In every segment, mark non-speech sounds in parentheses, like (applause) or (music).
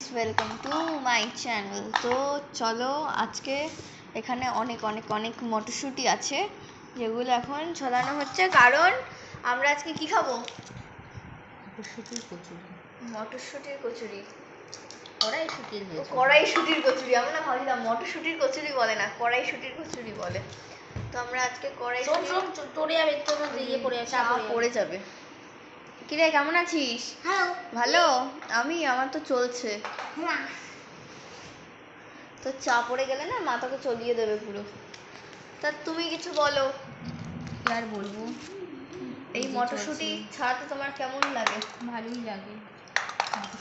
Welcome to my channel তো চলো আজকে এখানে অনেক অনেক অনেক মটরশুঁটি আছে যেগুলো এখন ছড়ানো হচ্ছে। কারণ আমরা আজকে কি খাব? মটরশুঁটির কচুরি। মটরশুঁটির কচুরি। কড়াইশুঁটির কড়াইশুঁটির কচুরি। আমরা ভাবছিলাম মটরশুঁটির কচুরি বলে না কড়াইশুঁটির কচুরি বলে। তো আমরা আজকে চ- চড়ে যাবে তোর ইয়ে পড়ে যাবে পড়ে যাবে। কিরে কেমন আছিস? ভালো? আমি আমার তো চলছে। তো চা পড়ে গেলে না মা তোকে চলিয়ে দেবে পুরো। তা তুমি কিছু বলো। কি আর বলব? এই মটরশুঁটি। ছাড়াতে তোমার কেমন লাগে? ভালোই লাগে।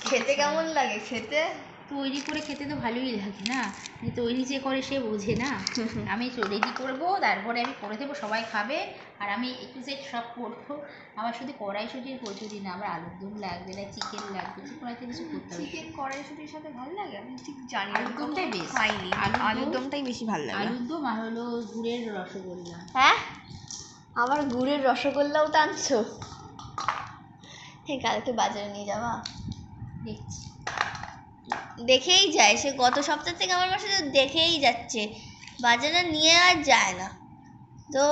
খেতে কেমন লাগে? খেতে? তৈরি করে খেতে তো ভালোই লাগে না? তৈরি যে করে সে বোঝে না। (laughs) আমি রেডি করব তারপরে আমি করে দেবো সবাই খাবে। আর আমি একটু সেট সব করব। আমার শুধু কড়াইশুঁটির কচুরি না আমার আলুর দম লাগবে না চিকেন লাগবে যে কোনো কিছু করতে হবে। চিকেন কড়াইশুঁটির সাথে ভালো লাগে? আমি ঠিক জানি আলুর দমটাই বেশ। খাইনি। আলুর দমটাই বেশি ভালো লাগে। আলুর দম আর হলো গুড়ের রসগোল্লা। হ্যাঁ? আবার গুড়ের রসগোল্লাও টানছো হ্যাঁ কালকে বাজারে নিয়ে যাবা। দেখছি। দেখেই যায়। সে গত সপ্তাহ থেকে আমার বাসায় তো দেখেই যাচ্ছে। বাজারে নিয়ে আর যায় না। তো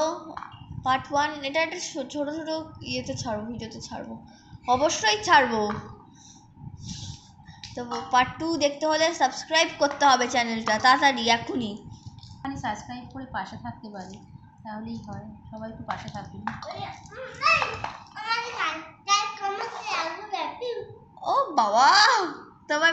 পার্ট ওয়ান এটা একটা ছোটো ছোট ইয়েতে ছাড়বো ভিডিওতে ছাড়বো। অবশ্যই ছাড়বো। তো পার্ট টু দেখতে হলে সাবস্ক্রাইব করতে হবে চ্যানেলটা তাড়াতাড়ি এখনই। মানে সাবস্ক্রাইব করে পাশে থাকতে পারি। তাহলেই হয়। সবাই একটু পাশে থাকবে। ও বাবা! সবাই